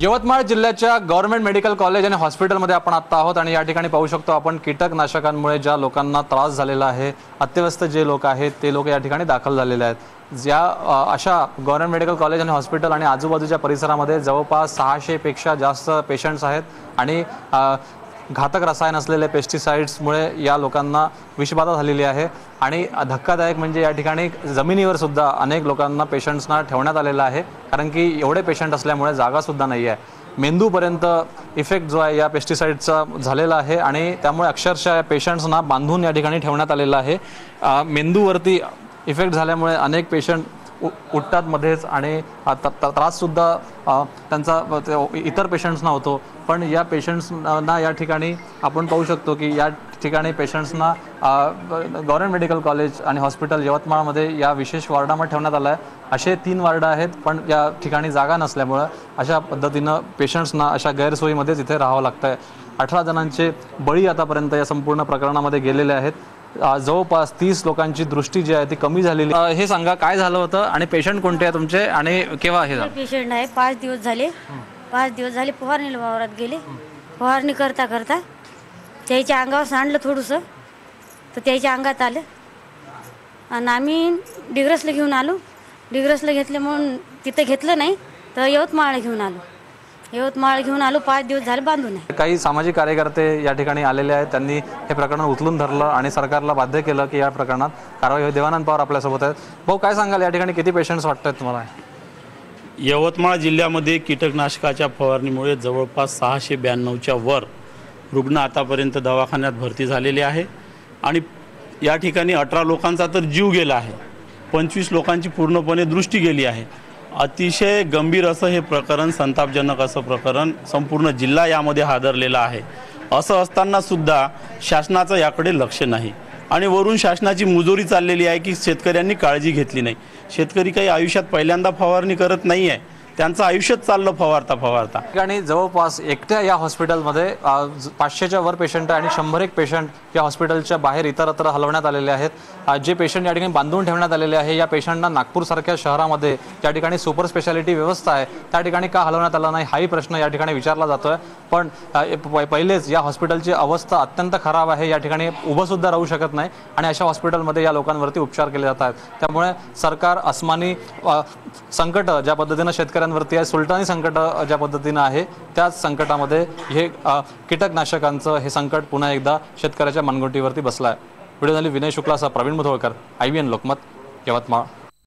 यवतमाळ जिल्ह्याच्या government medical college आणि हॉस्पिटलमध्ये आपण आत्ता आहोत आणि या ठिकाणी पाहू शकतो आपण कीटकनाशकांमुळे ज्या लोकांना त्रास झालेला आहे अत्यवस्थ जे लोक आहेत ते लोक या ठिकाणी दाखल झालेले आहेत. ज्या अशा गव्हर्नमेंट मेडिकल कॉलेज आणि हॉस्पिटल आणि आजूबाजूच्या परिसरामध्ये जवळपास सहाशेपेक्षा जास्त पेशंट्स आहेत आणि घातक रसायन असलेले पेस्टिसाइड्समुळे या लोकांना विषबाधा झालेली आहे. आणि धक्कादायक म्हणजे या ठिकाणी जमिनीवर सुद्धा अनेक लोकांना पेशंट्सना ठेवण्यात आलेलं आहे. कारण की एवढे पेशंट असल्यामुळे जागासुद्धा नाही आहे. मेंदूपर्यंत इफेक्ट जो आहे या पेस्टिसाईडचा झालेला आहे आणि त्यामुळे अक्षरशः या पेशंट्सना बांधून या ठिकाणी ठेवण्यात आलेलं आहे. मेंदूवरती इफेक्ट झाल्यामुळे अनेक पेशंट उठतात मध्येच आणि त्राससुद्धा त्यांचा ते इतर पेशंट्सना होतो. पण या पेशंट्सना या ठिकाणी आपण पाहू शकतो की या ठिकाणी पेशंट्सना गव्हर्नमेंट मेडिकल कॉलेज आणि हॉस्पिटल यवतमाळमध्ये या विशेष वार्डामध्ये ठेवण्यात आलं आहे असे तीन वार्ड आहेत पण या ठिकाणी जागा नसल्यामुळं अशा पद्धतीनं पेशंट्सना अशा गैरसोयीमध्येच इथे राहावं लागतं आहे अठरा जणांचे बळी आतापर्यंत या संपूर्ण प्रकरणामध्ये गेलेले आहेत. जवळपास तीस लोकांची दृष्टी जी आहे ती कमी झालेली. हे सांगा काय झालं होतं आणि पेशंट कोणते आहे तुमचे आणि केव्हा हे झालं? पेशंट आहे पाच दिवस झाले. पाच दिवस झाले फवारणीला वावरात गेले. फवारणी करता करता त्याच्या अंगावर सांडलं थोडंसं. तर त्याच्या अंगात आलं. आणि आम्ही डिग्रसला घेऊन आलो. डिग्रसला घेतलं म्हणून तिथं घेतलं नाही तर यवतमाळला घेऊन आलो. यवतमाळ घेऊन आलो पाच दिवस झाले बांधून. आहे काही सामाजिक कार्यकर्ते या ठिकाणी आलेले आहेत. त्यांनी हे प्रकरण उचलून धरलं आणि सरकारला बाध्य केलं की या प्रकरणात कारवाई होईल. देवानंद पवार आपल्यासोबत आहेत. भाऊ काय सांगाल? या ठिकाणी किती पेशंट्स वाटत आहेत तुम्हाला? यवतमाळ जिल्ह्यामध्ये कीटकनाशकाच्या फवारणीमुळे जवळपास सहाशे ब्याण्णवच्या वर रुग्ण आतापर्यंत दवाखान्यात भरती झालेले आहे. आणि या ठिकाणी अठरा लोकांचा तर जीव गेला आहे. पंचवीस लोकांची पूर्णपणे दृष्टी गेली आहे. अतिशय गंभीर असं हे प्रकरण संतापजनक असं प्रकरण संपूर्ण जिल्हा यामध्ये हादरलेला आहे. असं असताना सुद्धा शासनाचं याकडे लक्ष नाही. आणि वरून शासनाची मुजोरी चाललेली आहे की शेतकऱ्यांनी काळजी घेतली नाही. शेतकरी काही आयुष्यात पहिल्यांदा फवारणी करत नाही आहे त्यांचं आयुष्यच चाललं फवारता फवारता. आणि जवळपास एकट्या या हॉस्पिटलमध्ये पाचशेच्या वर पेशंट आणि शंभर एक पेशंट या हॉस्पिटलच्या बाहेर इतरत्र हलवण्यात आलेले आहेत. जे पेशंट या ठिकाणी बांधून ठेवण्यात आलेले आहे या पेशंटना नागपूरसारख्या शहरामध्ये ज्या ठिकाणी सुपर स्पेशालिटी व्यवस्था आहे. त्या ठिकाणी का हलवण्यात आला नाही हाही प्रश्न या ठिकाणी विचारला जातोय. पण प- पहिलेच या हॉस्पिटलची अवस्था अत्यंत खराब आहे या ठिकाणी उभं सुद्धा राहू शकत नाही आणि अशा हॉस्पिटलमध्ये या लोकांवरती उपचार केले जात आहेत. त्यामुळे सरकार अस्मानी संकट ज्या पद्धतीनं शेतकऱ्यांवरती आहे. सुलटानी संकट ज्या पद्धतीनं आहे त्याच संकटामध्ये हे कीटकनाशकांचं हे संकट पुन्हा एकदा शेतकऱ्याच्या मनगोटीवरती बसलं आहे. व्हिडिओ झाली Vinay शुक्लासा Praveen Mudholkar I V N Lokmat Yavatmal.